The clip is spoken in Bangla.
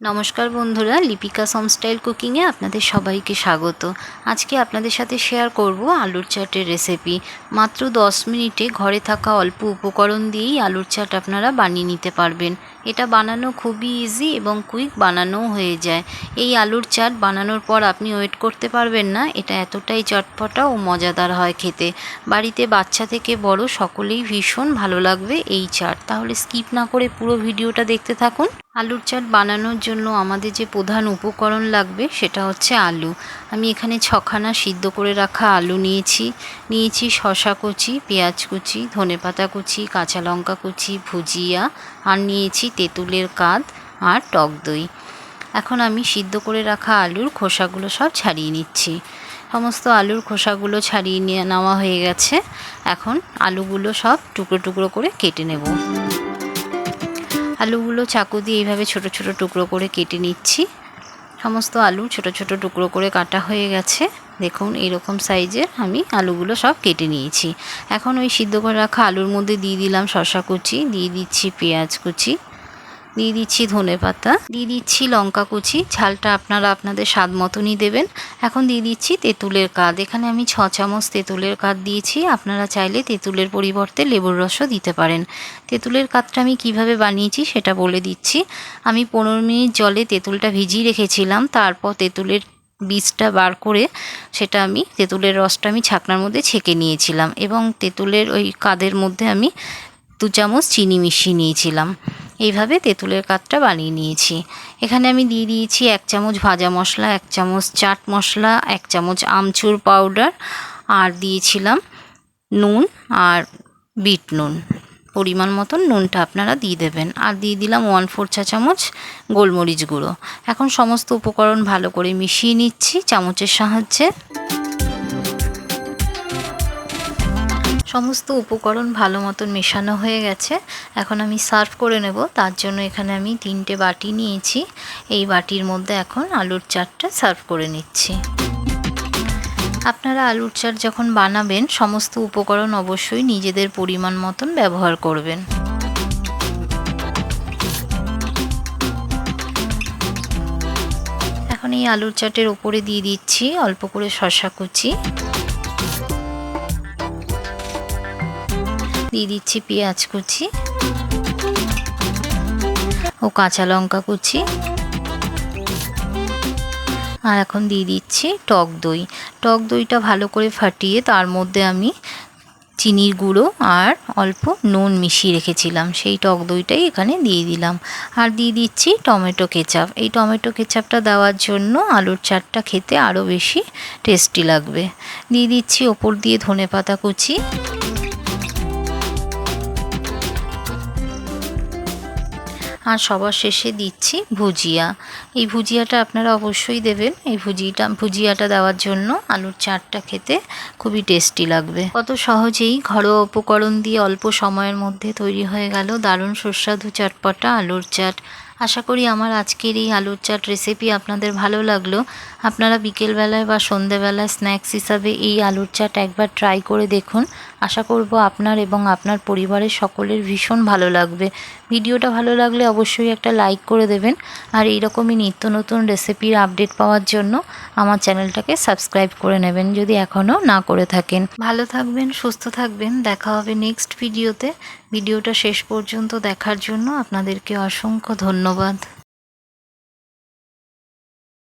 নমস্কার বন্ধুরা, লিপিকা সমস্টাইল কুকিংয়ে আপনাদের সবাইকে স্বাগত। আজকে আপনাদের সাথে শেয়ার করব আলুর চাটের রেসিপি মাত্র দশ মিনিটে ঘরে থাকা অল্প উপকরণ দিয়েই আলুর চাট আপনারা বানিয়ে নিতে পারবেন। এটা বানানো খুবই ইজি এবং কুইক বানানোও হয়ে যায়। এই আলুর চাট বানানোর পর আপনি ওয়েট করতে পারবেন না, এটা এতটাই চটপটা ও মজাদার হয় খেতে। বাড়িতে বাচ্চা থেকে বড় সকলেই ভীষণ ভালো লাগবে এই চাট। তাহলে স্কিপ না করে পুরো ভিডিওটা দেখতে থাকুন। আলুর চাট বানানোর জন্য আমাদের যে প্রধান উপকরণ লাগবে সেটা হচ্ছে আলু। আমি এখানে ছখানা সিদ্ধ করে রাখা আলু নিয়েছি। নিয়েছি শশা কুচি, পেঁয়াজ কুচি, ধনেপাতা কুচি, কাঁচা লঙ্কা কুচি, ভুজিয়া, আর নিয়েছি তেঁতুলের কাঁধ আর টক দই। এখন আমি সিদ্ধ করে রাখা আলুর খোসাগুলো সব ছাড়িয়ে নিচ্ছি। সমস্ত আলুর খোসাগুলো ছাড়িয়ে নিয়ে নেওয়া হয়ে গেছে। এখন আলুগুলো সব টুকরো টুকরো করে কেটে নেব। আলুগুলো চাকু দিয়ে এইভাবে ছোট ছোট টুকরো করে কেটে নিচ্ছি। সমস্ত আলু ছোট ছোট টুকরো করে কাটা হয়ে গেছে। দেখুন এরকম সাইজের আমি আলুগুলো সব কেটে নিয়েছি। এখন ওই সিদ্ধ করে রাখা আলুর মধ্যে দিয়ে দিলাম শশা কুচি, দিয়ে দিচ্ছি পেঁয়াজ কুচি দিয়ে দিচ্ছি ধনে পাতা, দিয়ে দিচ্ছি লঙ্কা কুচি, ঝালটা আপনারা আপনাদের স্বাদ মতনই দেবেন। এখন দিয়ে দিচ্ছি তেঁতুলের কাদ, এখানে আমি ছ চামচ তেঁতুলের কাদ দিয়েছি, আপনারা চাইলে তেঁতুলের পরিবর্তে লেবুর রসও দিতে পারেন। তেঁতুলের কাদটা আমি কীভাবে বানিয়েছি সেটা বলে দিচ্ছি। আমি পনেরো মিনিট জলে তেঁতুলটা ভিজিয়ে রেখেছিলাম, তারপর তেঁতুলের বীজটা বার করে সেটা আমি, তেঁতুলের রসটা আমি ছাকনার মধ্যে ছেঁকে নিয়েছিলাম এবং তেঁতুলের ওই কাদের মধ্যে আমি দু চামচ চিনি মিশিয়ে নিয়েছিলাম। এইভাবে তেঁতুলের কাতটা বানিয়ে নিয়েছি। এখানে আমি দিয়ে দিয়েছি এক চামচ ভাজা মশলা, এক চামচ চাট মশলা, এক চামচ আমচুর পাউডার আর দিয়েছিলাম নুন আর বিট নুন। পরিমাণ মতন নুনটা আপনারা দিয়ে দেবেন। আর দিয়ে দিলাম ওয়ান ফোর চা চামচ গোলমরিচ গুঁড়ো। এখন সমস্ত উপকরণ ভালো করে মিশিয়ে নিচ্ছি চামচের সাহায্যে। সমস্ত উপকরণ ভালো মতন মেশানো হয়ে গেছে। এখন আমি সার্ভ করে নেব। তার জন্য এখানে আমি তিনটে বাটি নিয়েছি। এই বাটির মধ্যে এখন আলুর চাটটা সার্ভ করে নিচ্ছি। আপনারা আলুর চাট যখন বানাবেন, সমস্ত উপকরণ অবশ্যই নিজেদের পরিমাণ মতন ব্যবহার করবেন। এখন এই আলুর চাটের ওপরে দিয়ে দিচ্ছি অল্প করে শশা কুচি। দিয়ে দিচ্ছি পেঁয়াজ কুচি। ও কাঁচা লঙ্কা কুচি। আর এখন দিয়ে দিচ্ছি টক দই। টক দইটা ভালো করে ফাটিয়ে তার মধ্যে আমি চিনির গুঁড়ো আর অল্প নুন মিশিয়ে রেখেছিলাম। সেই টক দইটাই এখানে দিয়ে দিলাম। আর দিয়ে দিচ্ছি টমেটো কেচাপ। এই টমেটো কেচাপটা দেওয়ার জন্য আলুর চাটটা খেতে আরও বেশি টেস্টি লাগবে। দিয়ে দিচ্ছি ওপর দিয়ে ধনে পাতা কুচি। আর সবার শেষে দিচ্ছি ভুজিয়া। এই ভুজিয়াটা আপনারা অবশ্যই দেবেন। এই ভুজিটা, ভুজিয়াটা দেওয়ার জন্য আলুর চাটটা খেতে খুবই টেস্টি লাগবে। কত সহজেই ঘরোয়া উপকরণ দিয়ে অল্প সময়ের মধ্যে তৈরি হয়ে গেল দারুণ সুস্বাদু চটপটা আলুর চাট। আশা করি আমার আজকের এই আলুর চাট রেসিপি আপনাদের ভালো লাগল। আপনারা বিকেলবেলায় বা সন্ধেবেলায় স্ন্যাক্স হিসাবে এই আলুর চাট একবার ট্রাই করে দেখুন। আশা করব আপনার এবং আপনার পরিবারের সকলের ভীষণ ভালো লাগবে। ভিডিওটা ভালো লাগলে অবশ্যই একটা লাইক করে দেবেন। আর এইরকমই নিত্য নতুন রেসিপির আপডেট পাওয়ার জন্য আমার চ্যানেলটাকে সাবস্ক্রাইব করে নেবেন যদি এখনও না করে থাকেন। ভালো থাকবেন, সুস্থ থাকবেন। দেখা হবে নেক্সট ভিডিওতে ভিডিওটা শেষ পর্যন্ত দেখার জন্য আপনাদেরকে অসংখ্য ধন্যবাদ।